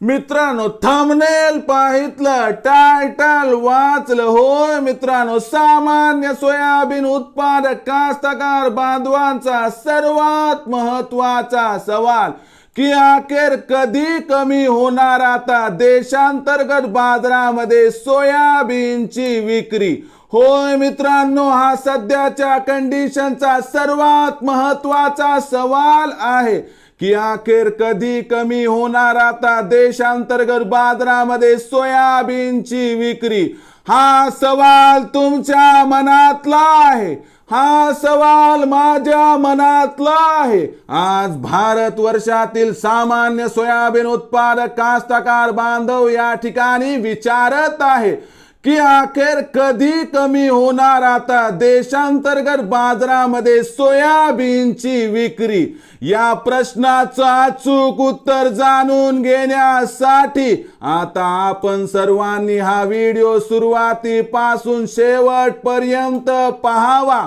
मित्रांनो thumbnail पाहितलं title वाचलं. होय मित्रांनो सामान्य सोयाबीन उत्पादक कास्तकार बांधवांचा सर्वात महत्त्वाचा सवाल की अखेर कधी कमी होणार आता देशांतर्गत बाजारामध्ये सोयाबीनची विक्री? होय मित्रांनो हा सध्याच्या कंडिशनचा सर्वात महत्त्वाचा सवाल आहे. की अखेर कधी कमी होणार आता देशांतर्गत बाजारामध्ये सोयाबीनची विक्री? हा सवाल तुमच्या मनातला आहे. हा सवाल माझ्या मनातला आहे. आज भारत वर्षातील सामान्य सोयाबीन उत्पादक कास्तकार बांधव या ठिकाणी विचारत आहे. की अखेर कधी कमी होणार आता? देशांतर्गत बाजारामध्ये सोयाबीनची विक्री. या प्रश्नाचं अचूक उत्तर जाणून घेण्यासाठी आता आपण सर्वांनी हा व्हिडिओ सुरुवातीपासून शेवटपर्यंत पाहावा.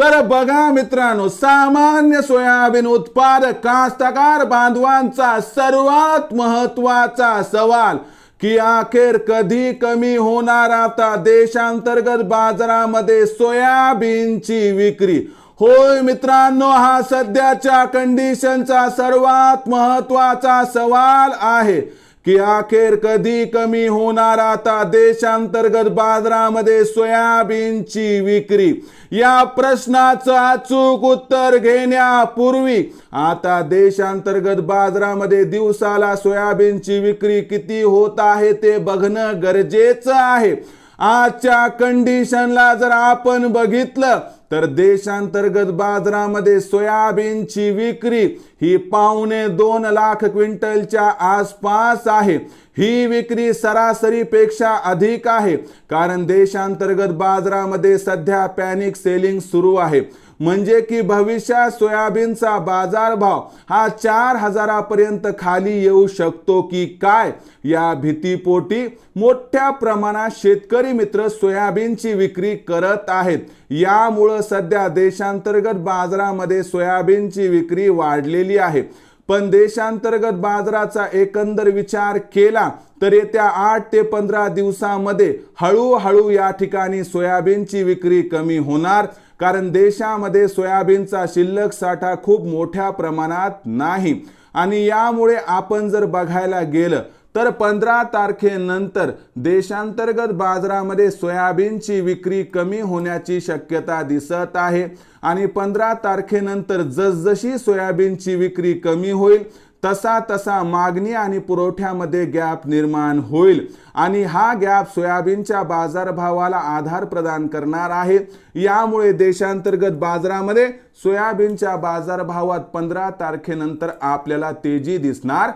तर बघा मित्रांनो सामान्य सोयाबीन उत्पादक कास्तकार बांधवांचा सर्वात महत्त्वाचा सवाल की अखेर कधी कमी होणार आता देशांतर्गत बाजारामध्ये सोयाबीनची विक्री? होय मित्रांनो हा सध्याच्या कंडिशनचा सर्वात महत्त्वाचा सवाल आहे. की अखेर कधी कमी होणार आता देशांतर्गत बाजारामध्ये सोयाबीनची विक्री? या प्रश्नाचं अचूक उत्तर घेण्यापूर्वी आता देशांतर्गत बाजारामध्ये दिवसाला सोयाबीनची विक्री किती होत आहे ते बघणं गरजेचं आहे. आजच्या कंडिशनला जर आपण बघितलं तर देशांतर्गत बाजारामध्ये सोयाबीनची विक्री ही पावणे दोन लाख क्विंटलच्या आसपास आहे. ही विक्री सरासरीपेक्षा अधिक आहे कारण देशांतर्गत बाजारामध्ये सध्या पॅनिक सेलिंग सुरू आहे. म्हणजे की भविष्यात सोयाबीनचा बाजारभाव हा चार हजारापर्यंत खाली येऊ शकतो की काय? या भीतीपोटी मोठ्या प्रमाणात शेतकरी मित्र सोयाबीनची विक्री करत आहेत. यामुळं सध्या देशांतर्गत बाजारामध्ये सोयाबीनची विक्री वाढलेली आहे. पण देशांतर्गत बाजाराचा एकंदर विचार केला तर येत्या आठ ते पंधरा दिवसामध्ये हळूहळू या ठिकाणी सोयाबीनची विक्री कमी होणार कारण देशामध्ये सोयाबीनचा शिल्लक साठा खूप मोठ्या प्रमाणात नाही. आणि यामुळे आपण जर बघायला गेलं तर पंधरा तारखेनंतर देशांतर्गत बाजारामध्ये सोयाबीनची विक्री कमी होण्याची शक्यता दिसत आहे. आणि पंधरा तारखेनंतर जसजशी सोयाबीनची विक्री कमी होईल तसा तसा मागणी आणि पुरवठ्यामध्ये गॅप निर्माण होईल. आणि हा गॅप सोयाबीनच्या बाजारभावाला आधार प्रदान करणार आहे. यामुळे देशांतर्गत बाजारामध्ये सोयाबीनच्या बाजारभावात पंधरा तारखेनंतर आपल्याला तेजी दिसणार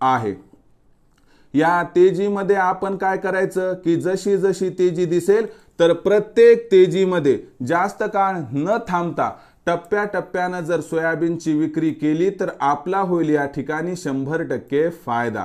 आहे. या तेजीमध्ये आपण काय करायचं? की जशी जशी तेजी दिसेल तर प्रत्येक तेजीमध्ये जास्त काळ न थांबता टप्प्याटप्प्यानं जर सोयाबीनची विक्री केली तर आपला होईल या ठिकाणी शंभर टक्के फायदा.